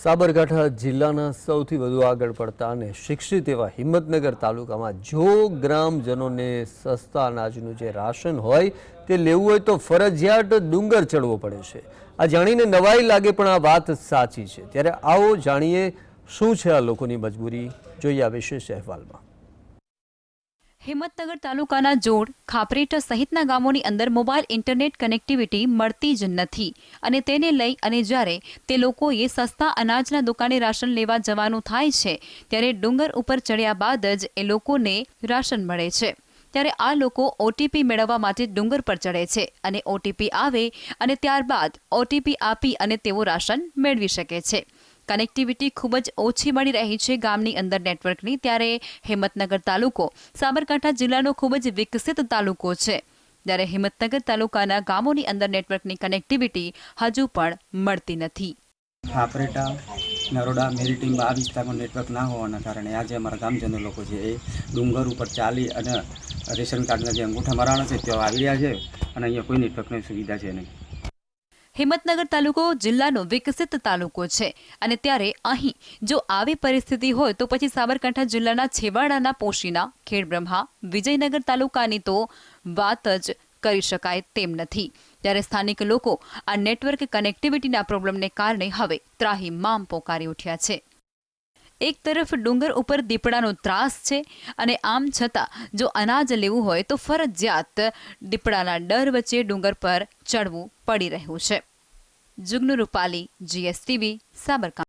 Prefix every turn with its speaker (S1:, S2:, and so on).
S1: સાબરકાંઠા જિલ્લાના સૌથી વધુ આગળ પડતા અને શિક્ષિત એવા હિંમતનગર તાલુકામાં જો ગ્રામજનોને સસ્તા અનાજનું જે રાશન હોય તે લેવું હોય તો ફરજિયાત ડુંગર ચડવો પડે છે. આ જાણીને નવાઈ લાગે પણ આ વાત સાચી છે. ત્યારે આવો જાણીએ શું છે આ લોકોની મજબૂરી? જોઈએ આ વિશેષ અહેવાલમાં.
S2: હિંમતનગર તાલુકાના જોડ, ખાપરેટા સહિતના ગામોની અંદર મોબાઈલ ઇન્ટરનેટ કનેક્ટિવિટી મળતી જ નથી અને તેને લઈ અને જ્યારે તે લોકોએ સસ્તા અનાજના દુકાને રાશન લેવા જવાનું થાય છે, ત્યારે ડુંગર ઉપર ચડ્યા બાદ જ એ લોકોને રાશન મળે છે. ત્યારે આ લોકો ઓટીપી મેળવવા માટે ડુંગર પર ચડે છે અને ઓટીપી આવે અને ત્યારબાદ ઓટીપી આપી અને તેઓ રાશન મેળવી શકે છે. કનેક્ટિવિટી ખૂબ જ ઓછી મળી રહી છે ગામની અંદર નેટવર્કની. ત્યારે હિંમતનગર તાલુકો, સાબરકાંઠા જિલ્લાનો ખૂબ જ વિકસિત તાલુકો છે. ત્યારે હિંમતનગર તાલુકાના ગામોની અંદર નેટવર્કની કનેક્ટિવિટી હજુ પણ મળતી નથી.
S3: ખાપરેટા નરોડા, મેરીટીમાં આ વિસ્તારમાં નેટવર્ક ના હોવાના કારણે આજે અમારા ગામજનો લોકો છે એ ડુંગર ઉપર ચાલી અને રેશન કાર્ડના જે અંગૂઠા મરાણા છે, તેઓ આવી રહ્યા છે અને અહીંયા કોઈ નેટવર્કની સુવિધા છે નહીં.
S2: હિંમતનગર તાલુકો જિલ્લાનો વિકસિત તાલુકો છે. અને ત્યારે અહીં જો આવી પરિસ્થિતિ હોય તો પછી સાબરકાંઠા જિલ્લાના છેવાડાના પોશીના, ખેડબ્રહ્મા, વિજયનગર તાલુકાની તો વાત જ કરી શકાય તેમ નથી. ત્યારે સ્થાનિક લોકો આ નેટવર્ક કનેક્ટિવિટીના પ્રોબ્લેમને કારણે હવે ત્રાહિમામ પોકારી ઉઠ્યા છે. એક તરફ ડુંગર ઉપર દીપડાનો ત્રાસ છે અને આમ છતાં જો અનાજ લેવું હોય તો ફરજિયાત દીપડાના ડર વચ્ચે ડુંગર પર ચડવું પડી રહ્યું છે. જુગનુ રૂપાલી જીએસટીવી સાબરકાંઠા